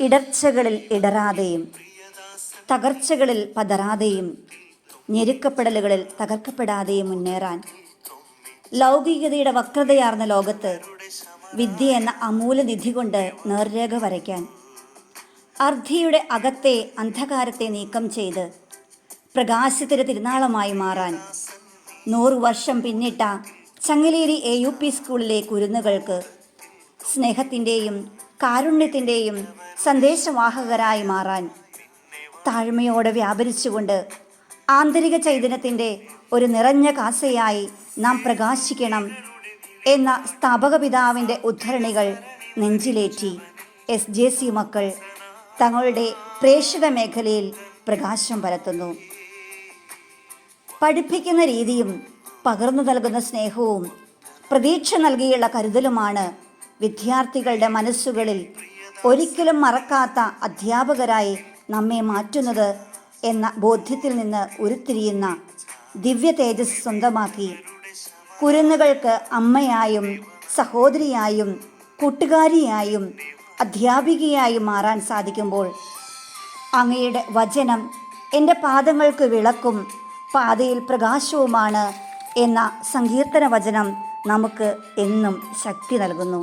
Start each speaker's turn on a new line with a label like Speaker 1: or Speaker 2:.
Speaker 1: ഇടർച്ചകളിൽ ഇടരാതെയും തകർച്ചകളിൽ പതരാതെയും ഞെരുക്കപ്പെടലുകളിൽ തകർക്കപ്പെടാതെയും മുന്നേറാൻ ലൗകികതയുടെ വക്രതയാർന്ന ലോകത്ത് വിദ്യ എന്ന അമൂല്യനിധി കൊണ്ട് നേർരേഖ വരയ്ക്കാൻ അർദ്ധിയുടെ അകത്തെ അന്ധകാരത്തെ നീക്കം ചെയ്ത് പ്രകാശത്തിന് തിരുനാളമായി മാറാൻ നൂറു വർഷം പിന്നിട്ട ചങ്ങലേരി എ യു പി സ്കൂളിലെ കുരുന്നുകൾക്ക് സ്നേഹത്തിന്റെയും കാരുണ്യത്തിന്റെയും സന്ദേശവാഹകരായി മാറാൻ താഴ്മയോടെ വ്യാപരിച്ചുകൊണ്ട് ആന്തരിക ചൈതന്യത്തിന്റെ ഒരു നിറഞ്ഞ കാസയായി നാം പ്രകാശിക്കണം എന്ന സ്ഥാപക പിതാവിന്റെ ഉദ്ധരണികൾ നെഞ്ചിലേറ്റി എസ് ജെ സി മക്കൾ തങ്ങളുടെ പ്രേക്ഷിത മേഖലയിൽ പ്രകാശം പരത്തുന്നു. പഠിപ്പിക്കുന്ന രീതിയും പകർന്നു നൽകുന്ന സ്നേഹവും പ്രതീക്ഷ നൽകിയുള്ള കരുതലുമാണ് വിദ്യാർത്ഥികളുടെ മനസ്സുകളിൽ ഒരിക്കലും മറക്കാത്ത അധ്യാപകരായി നമ്മെ മാറ്റുന്നത് എന്ന ബോധ്യത്തിൽ നിന്ന് ഉരുത്തിരിയുന്ന ദിവ്യ തേജസ് സ്വന്തമാക്കി. കുരുന്നുകൾക്ക് അമ്മയായും സഹോദരിയായും കൂട്ടുകാരിയായും അധ്യാപികയായും മാറാൻ സാധിക്കുമ്പോൾ അങ്ങയുടെ വചനം എന്റെ പാദങ്ങൾക്ക് വിളക്കും പാതയിൽ പ്രകാശവുമാണ് എന്ന സങ്കീർത്തന വചനം നമുക്ക് എന്നും ശക്തി നൽകുന്നു.